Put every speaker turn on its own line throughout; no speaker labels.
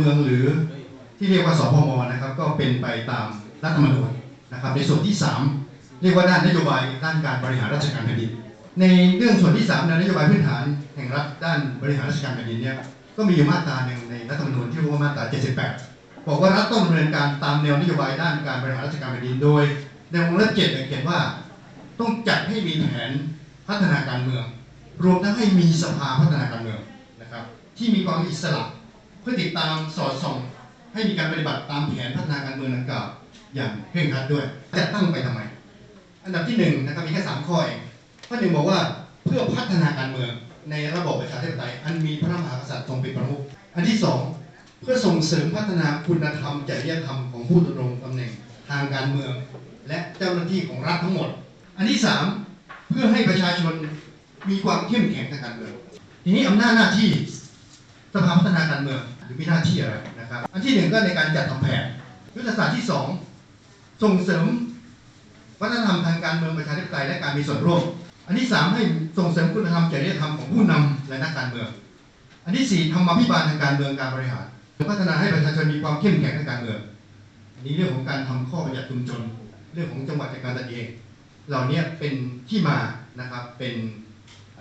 เมืองหรือที่เรียกว่าสพมนะครับก็เป็นไปตามรัฐธรรมนูญนะครับในส่วนที่ 3 เรียกว่าด้านนโยบายด้านการบริหารราชการแผ่นดินในเรื่องส่วนที่3ในนโยบายพื้นฐานแห่งรัฐด้านบริหารราชการแผ่นดินเนี่ยก็มีอยู่มาตราหนึ่งในรัฐธรรมนูญที่เรียกว่ามาตรา 78 บอกว่ารัฐต้องดำเนินการตามแนวนโยบายด้านการบริหารราชการแผ่นดินโดย ในวงเล็บเจ็ดเนี่ยเขียนว่าต้องจัดให้มีแผนพัฒนาการเมือง รวมทั้งให้มีสภาพัฒนาการเมืองนะครับที่มีความอิสระ เพื่อติดตามสอดส่อง ให้มีการปฏิบัติตามแผนพัฒนาการเมืองดังกล่าวอย่างเคร่งครัดด้วยจะตั้งไปทำไม อันดับที่หนึ่งนะครับมีแค่สามข้อเองข้อหนึ่งบอกว่าเพื่อพัฒนาการเมืองในระบบประชาธิปไตยอันมีพระมหากษัตริย์ทรงเป็นประมุขอันที่สองเพื่อส่งเสริมพัฒนาคุณธรรมจริยธรรมของผู้ดำรงตำแหน่งทางการเมือง และเจ้าหน้าที่ของรัฐทั้งหมด อันที่สามเพื่อให้ประชาชนมีความเข้มแข็งทางการเมืองทีนี้อำนาจหน้าที่ สภาพัฒนาการเมืองหรือมีหน้าที่อะไรนะครับ อันที่หนึ่งก็ในการจัดทำแผนยุทธศาสตร์ที่สองส่งเสริมวัฒนธรรมทางการเมืองประชาธิปไตยและการมีส่วนร่วม อันที่สามให้ส่งเสริมคุณธรรมจริยธรรมของผู้นำและนักการเมือง อันที่สี่ทำมาพิบาลทางการเมืองการบริหารพัฒนาให้ประชาชนมีความเข้มแข็งทางการเมืองอันนี้เรื่องของการทำข้อบัญญัติชุมชนเรื่องของจังหวัดจัดการตนเอง เหล่านี้เป็นที่มานะครับเป็น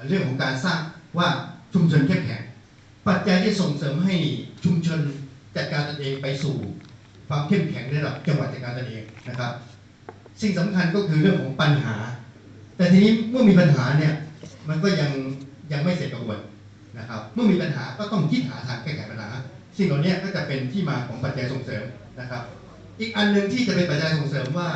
เรื่องของการสร้างว่าชุมชนเข้มแข็ง ปัจจัยที่ส่งเสริมให้ชุมชนจัดการตนเองไปสู่ ความเข้มแข็งในระดับจังหวัดจัดการตนเองนะครับ สิ่งสำคัญก็คือเรื่องของปัญหา แต่ทีนี้เมื่อมีปัญหาเนี่ยมันก็ยังยังไม่เสร็จกระบวนนะครับเมื่อมีปัญหาก็ต้องคิดหาทางแก้ไขปัญหา สิ่งเหล่านี้ก็จะเป็นที่มาของปัจจัยส่งเสริมนะครับ อีกอันหนึ่งที่จะเป็นปัจจัยส่งเสริมว่า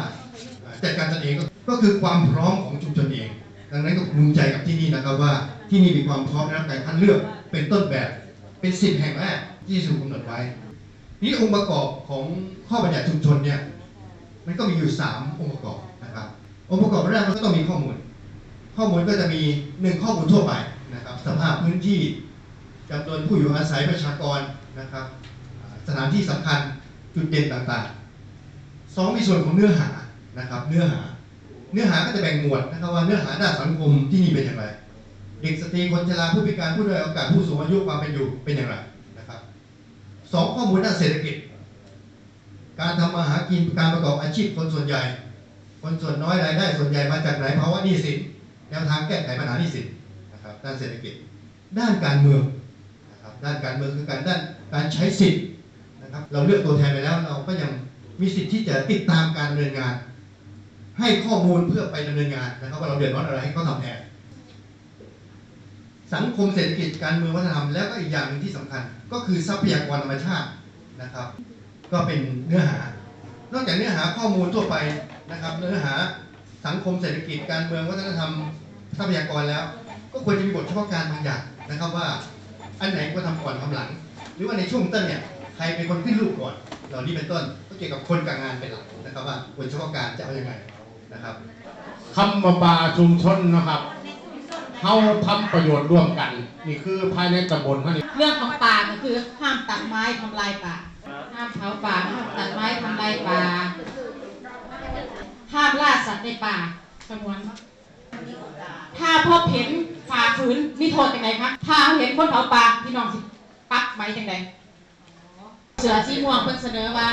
จัดการตนเองก็คือความพร้อมของชุมชนเอง ดังนั้นก็ภูมิใจกับที่นี่นะครับว่าที่นี่มีความพร้อมในรับการคัดเลือกเป็นต้นแบบ เป็นสิบแห่งแรกที่ถูกกำหนดไว้ นี่องค์ประกอบของข้อบัญญัติชุมชนเนี่ยมันก็มีอยู่ 3 องค์ประกอบนะครับ องค์ประกอบแรกมันก็ต้องมีข้อมูล ข้อมูลก็จะมีหนึ่งข้อมูลทั่วไปนะครับสภาพพื้นที่จำนวนผู้อยู่อาศัยประชากรนะครับสถานที่สำคัญจุดเด่นต่างๆสองมีส่วนของเนื้อหานะครับ เนื้อหา เนื้อหาก็จะแบ่งหมวดนะครับว่าเนื้อหาด้านสังคมที่นี่เป็นอย่างไร เด็กสตรีคนชราผู้พิการผู้ด้อยโอกาสผู้สูงอายุความเป็นอยู่เป็นอย่างไรนะครับสองข้อมูลด้านเศรษฐกิจ การทำมาหากินการประกอบอาชีพคนส่วนใหญ่ คนส่วนน้อยรายได้ส่วนใหญ่มาจากไหนภาวะหนี้สินแนวทางแก้ไขปัญหาหนี้สินนะครับด้านเศรษฐกิจ ด้านการเมืองนะครับด้านการเมืองคือการด้านการใช้สิทธิ์นะครับเราเลือกตัวแทนไปแล้วเราก็ยังมีสิทธิ์ที่จะติดตามการดำเนินงาน ให้ข้อมูลเพื่อไปดำเนินงานนะครับว่าเราเดือดร้อนอะไรให้เขาทำแทน สังคมเศรษฐกิจการเมืองวัฒนธรรมแล้วก็อีกอย่างหนึ่งที่สำคัญ ก็คือทรัพยากรธรรมชาตินะครับ ก็เป็นเนื้อหา นอกจากเนื้อหาข้อมูลทั่วไปนะครับ เนื้อหาสังคมเศรษฐกิจการเมืองวัฒนธรรมทรัพยากรแล้ว ก็ควรจะมีบทเฉพาะการบางอย่างนะครับว่า อันไหนควรทำก่อนทำหลัง หรือว่าในช่วงต้นเนี่ยใครเป็นคนขึ้นรูปก่อนเหล่านี้เป็นต้นก็เกี่ยวกับคนกับงานเป็นหลักนะครับว่าบทเฉพาะการจะเอายังไงนะครับ
คำว่าป่าชุมชนนะครับ เขาทำประโยชน์ร่วมกัน นี่คือภายในตำบลเขานี่
เรื่องของป่าก็คือห้ามตัดไม้ทำลายป่า ห้ามเผาป่าห้ามตัดไม้ทำลายป่า ห้ามล่าสัตว์ในป่าสงวนถ้าพบเห็นฝ่าฝืนมีโทษยังไงคะถ้าเห็นคนเผาป่าพี่น้องสิปักไว้ยังไงเสือสีม่วงเพิ่นเสนอว่า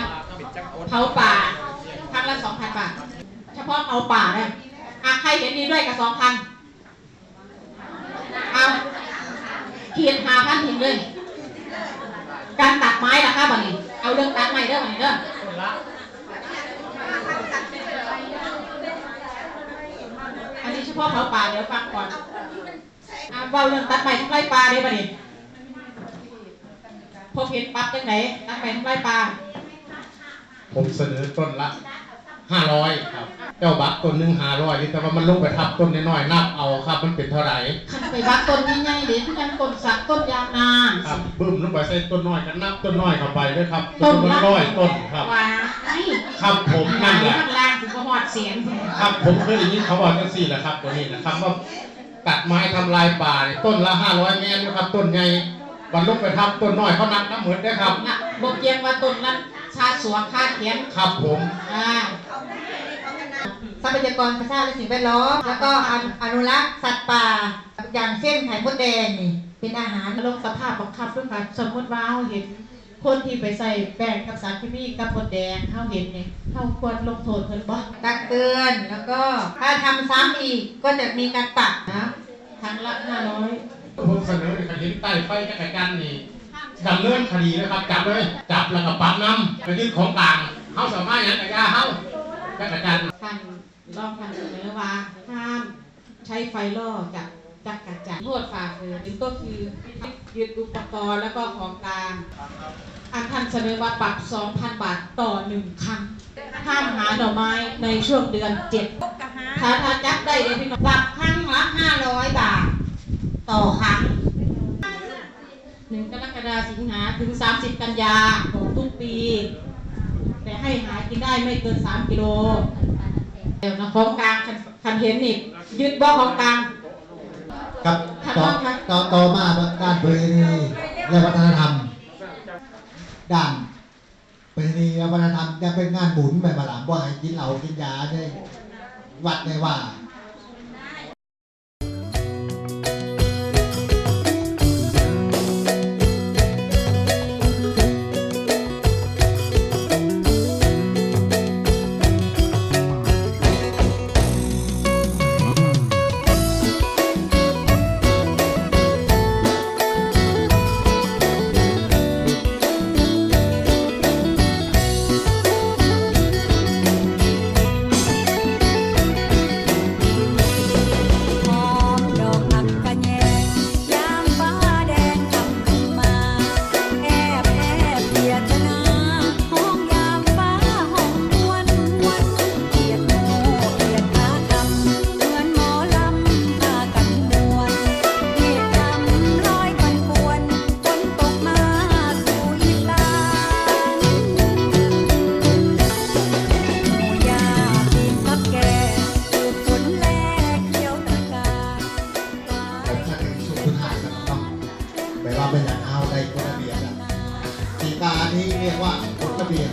เผาป่าครั้งละสองพันบาท เฉพาะเผาป่าเนี่ยอะใครเห็นดีด้วยกับสองพัน เอาเขียนหาพันทิ้งเลย การตัดไม้ล่ะคะบัดนี้ เอาเรื่องตัดไม้เด้อบัดนี้เด้ออันนี้เฉพาะเผาป่าเดี๋ยวฟังก่อนอาเว่าเรื่องตัดไม้ทำลายป่าเด้อบัดนี้พบเห็นปั๊บจังไหนตัดไม้ทำลายป่า
ผมเสนอต้นละ ห้าร้อยครับ เจ้าบักต้นหนึ่งห้าร้อยแต่ว่ามันลงไปทับต้นน้อยๆนับเอาครับ มันเป็นเท่าไหร่
ขันไปวัดต้นใหญ่ๆเด็ดกันต้นสักต้นยางนา
ครับบึ้มลงไปใส่ต้นน้อยกันนับต้นน้อยเข้าไปด้วยครับ ต้นละร้อยต้นครับ
ว้าไอ้
ครับผมนั่นแหละ
มันลางถึงก็หอดเสียง
ครับผมเคยได้ยินเขาบอกจังสี่แหละครับตัวนี้นะครับว่าตัดไม้ทำลายป่าเนี่ยต้นละห้าร้อยเมตรนะครับ ต้นใหญ่บรรลุไปทับต้นน้อยเขานับน้ำเหมือนได้ครับ
น่ะบอกเกียงว่าต้นนั้น ชาสวงคาเขียน
ครับผม
อ่าทรัพยากรธรรมชาติและสิ่งแวดล้อมแล้วก็อนุอนุรักษ์สัตว์ป่า อย่างเช่นไข่มดแดงนี่เป็นอาหารลงสภาพของคับด้วยค่ะสมมติว่าเราเห็นคนที่ไปใส่แป้งกับสารเคมีกับมดแดงเฮาเห็นนี่เฮาควรลงโทษเพิ่นบ่
ตักเตือนแล้วก็ถ้าทำซ้ำอีกก็จะมีการปรับนะ
ครั้งละ500
ผมเสนอในคดีใต้ไฟจักรจันทร์นี่ ดำเนินคดีนะครับจับเลยจับแล้วก็ปรับนำไปยึดของกลางเฮาสามารถหยังกะยาเฮาจักรจันทร์
ท่านรองท่านเสนอว่าห้ามใช้ไฟล่อกับจักรจันทร์โทษฝ่าฝืนก็คือยึดอุปกรณ์แล้วก็ของกลางอันท่านเสนอว่าปรับ 2,000 บาทต่อหนึ่งครั้งห้ามหาหน่อไม้ในช่วงเดือนเจ็ดถ้าถ้าจับได้เลยพี่น้องปรับครั้งละ500 บาท ต่อครั้งห นึ่งกรกฎาสิงหาถึง 30 กันยาของทุกปี แต่ให้หากินได้ไม่เกิน 3 กิโลเดี๋ยวของกลางคันเห็นนี่ยึดบ่อของกลาง
กับต่อต่อต่อมาด้านประเพณีและวัฒนธรรม ด้านประเพณีและวัฒนธรรมยังเป็นงานหมุนแบบมาลามว่าให้กินเหล้ากินยาได้วัดได้ว่า
แปลว่า
เป็นอย่างเอาในกฎระเบียบอะสีกานี้เรียกว่ากฎระเบียบ